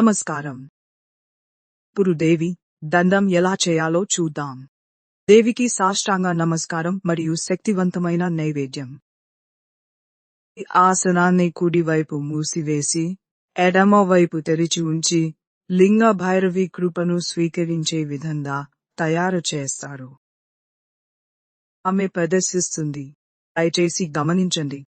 నమస్కారం. ఇప్పుడు దేవి దండం ఎలా చేయాలో చూద్దాం. దేవికి సాష్టాంగ నమస్కారం మరియు శక్తివంతమైన నైవేద్యం. ఈ ఆసనాన్ని కుడివైపు మూసివేసి ఎడమ వైపు తెరిచి ఉంచి లింగ భైరవి కృపను స్వీకరించే విధంగా తయారు చేస్తారు. ఆమె ప్రదర్శిస్తుంది. దయచేసి గమనించండి.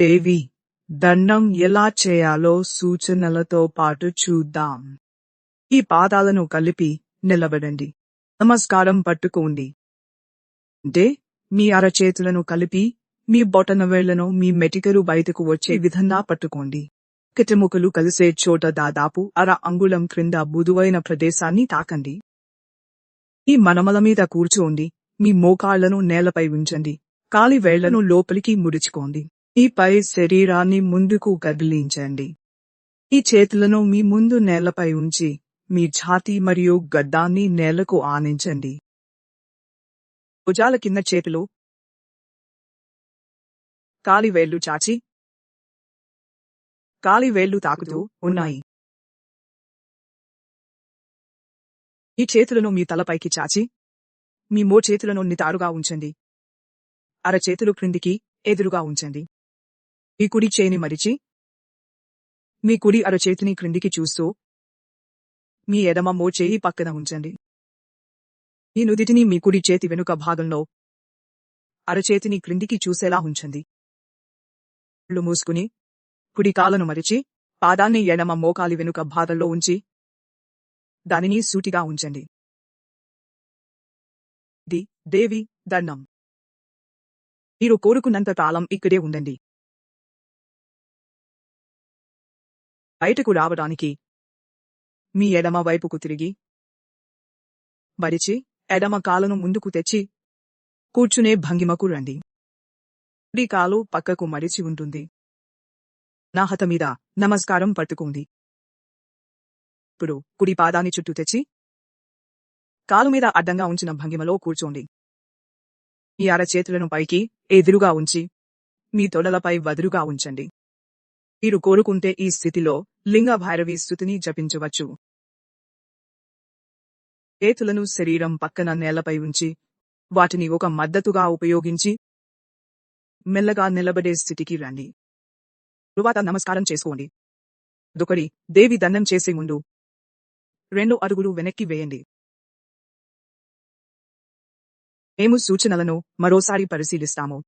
దేవి దండం ఎలా చేయాలో సూచనలతో పాటు చూద్దాం. ఈ పాదాలను కలిపి నిలబడండి. నమస్కారం పట్టుకోండి. అంటే మీ అరచేతులను కలిపి మీ బొటన వేళ్ళను మీ మెటికలు బయటకు వచ్చే విధంగా పట్టుకోండి. కిటముకలు కలిసే చోట దాదాపు అర అంగుళం క్రింద బుదువైన ప్రదేశాన్ని తాకండి. ఈ మనమల మీద కూర్చోండి. మీ మోకాళ్ళను నేలపై ఉంచండి. కాలి వేళ్ళను లోపలికి ముడుచుకోండి. ఈ పై శరీరాన్ని ముందుకు కదిలించండి. ఈ చేతులను మీ ముందు నేలపై ఉంచి మీ ఛాతీ మరియు గడ్డాన్ని నేలకు ఆనించండి. భుజాల కింద చేతులు కాలివేళ్ళు చాచి కాలివేళ్ళు తాకుతూ ఉన్నాయి. ఈ చేతులను మీ తలపైకి చాచి మీ మో చేతులను నితారుగా ఉంచండి. అరచేతులు క్రిందికి ఎదురుగా ఉంచండి. మీ కుడి చేని మరిచి మీ కుడి అరచేతిని క్రిందికి చూస్తూ మీ ఎడమ మో చేయి పక్కన ఉంచండి. ఈ నుదిటిని మీ కుడి చేతి వెనుక భాగంలో అరచేతిని క్రిందికి చూసేలా ఉంచండి. కళ్ళు మూసుకుని కుడి కాలను మరిచి పాదాన్ని ఎడమ మోకాలి వెనుక భాగంలో ఉంచి దానిని సూటిగా ఉంచండి. ది దేవి దండం. మీరు కోరుకున్నంత కాలం ఇక్కడే ఉండండి. బయటకు రావడానికి మీ ఎడమ వైపుకు తిరిగి. మరిచి ఎడమ కాలను ముందుకు తెచ్చి. కూర్చునే భంగిమకు రండి. కుడి కాలు పక్కకు మరిచి ఉంటుంది. నా హత మీద నమస్కారం పట్టుకుంది. ఇప్పుడు కుడి పాదాన్ని చుట్టూ తెచ్చి. కాలు మీద అడ్డంగా ఉంచిన భంగిమలో కూర్చోండి. మీ అరచేతులను పైకి ఎదురుగా ఉంచి. మీ తొడలపై వదురుగా ఉంచండి. మీరు కోరుకుంటే ఈ స్థితిలో లింగ భైరవి స్థుతిని జపించవచ్చు. చేతులను శరీరం పక్కన నేలపై ఉంచి వాటిని ఒక మద్దతుగా ఉపయోగించి మెల్లగా నిలబడే స్థితికి రండి. తరువాత నమస్కారం చేసుకోండి. దొకడి దేవి దండం చేసే ముందు రెండు అడుగులు వెనక్కి వేయండి. మేము సూచనలను మరోసారి పరిశీలిస్తాము.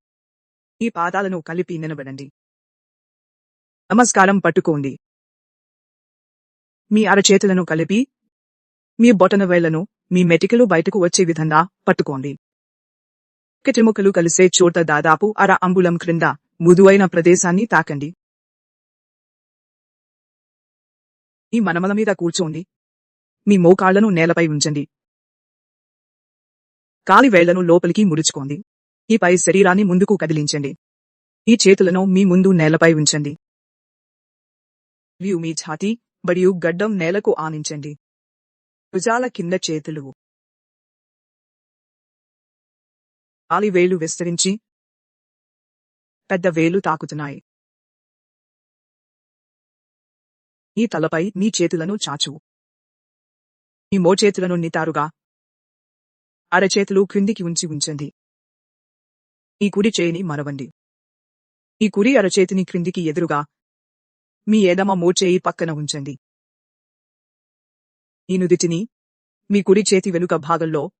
ఈ పాదాలను కలిపి నిలబడండి. నమస్కారం పట్టుకోండి. మీ అరచేతులను కలిపి మీ బొటన వేళ్ళను మీ మెటికలు బయటకు వచ్చే విధంగా పట్టుకోండి. కిటిముకలు కలిసే చోట దాదాపు అర అంగుళం క్రింద మృదువైన ప్రదేశాన్ని తాకండి. మీ మనమల మీద కూర్చోండి. మీ మోకాళ్ళను నేలపై ఉంచండి. కాలి వేళ్ళను లోపలికి ముడుచుకోండి. ఈ పై శరీరాన్ని ముందుకు కదిలించండి. ఈ చేతులను మీ ముందు నేలపై ఉంచండి. వ్యూ మీ ఛాతీ మరియు గడ్డం నేలకు ఆనించండి. భుజాల కింద చేతులు. ఆలివేలు వేలు విస్తరించి పెద్ద వేలు తాకుతున్నాయి. ఈ తలపై మీ చేతులను చాచు. మీ మోచేతులను నితారుగా అరచేతులు క్రిందికి ఉంచి ఉంచండి. ఈ కుడి చేయిని మరవండి. ఈ కుడి అరచేతిని క్రిందికి ఎదురుగా మీ ఎడమ మోచేయి పక్కన ఉంచండి. ఈ నుదిటిని మీ కుడి చేతి వెనుక భాగంలో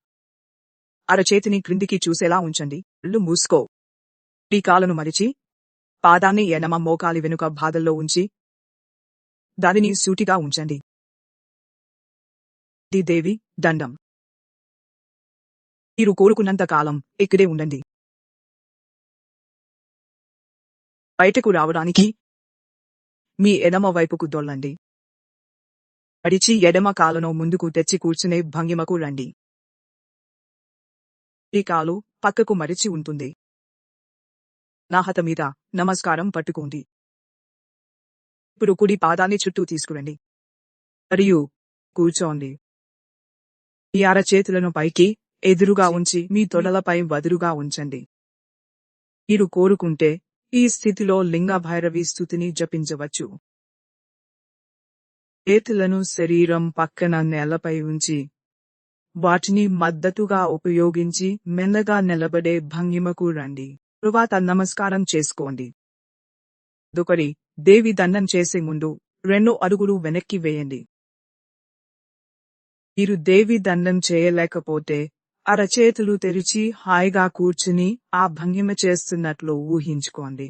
అరచేతిని క్రిందికి చూసేలా ఉంచండి. కళ్ళు మూసుకో. ఈ కాలను మరిచి పాదాన్ని ఎడమ మోకాలి వెనుక భాగంలో ఉంచి దానిని సూటిగా ఉంచండి. ది దేవి దండం. మీరు కోరుకున్నంత కాలం ఇక్కడే ఉండండి. బయటకు రావడానికి మీ ఎడమ వైపుకు దొల్లండి. అడిచి ఎడమ కాలును ముందుకు తెచ్చి కూర్చునే భంగిమకు రండి. ఈ కాలు పక్కకు మరిచి ఉంటుంది. నాహత మీద నమస్కారం పట్టుకోండి. ఇప్పుడు కుడి పాదాన్ని చుట్టూ తీసుకురండి. మరియు కూర్చోండి. ఈ అరచేతులను పైకి ఎదురుగా ఉంచి మీ తొడలపై వదురుగా ఉంచండి. మీరు కోరుకుంటే ఈ స్థితిలో లింగభైరవి స్థుతిని జపించవచ్చు. చేతులను శరీరం పక్కన నేలపై ఉంచి వాటిని మద్దతుగా ఉపయోగించి మెల్లగా నిలబడే భంగిమకు రండి. తరువాత నమస్కారం చేసుకోండి. దుకరి దేవి దండం చేసే ముందు రెండు అడుగులు వెనక్కి వేయండి. మీరు దేవి దండం చేయలేకపోతే అరచేతులు తెరిచి హాయిగా కూర్చుని ఆ భంగిమ చేస్తున్నట్లు ఊహించుకోండి.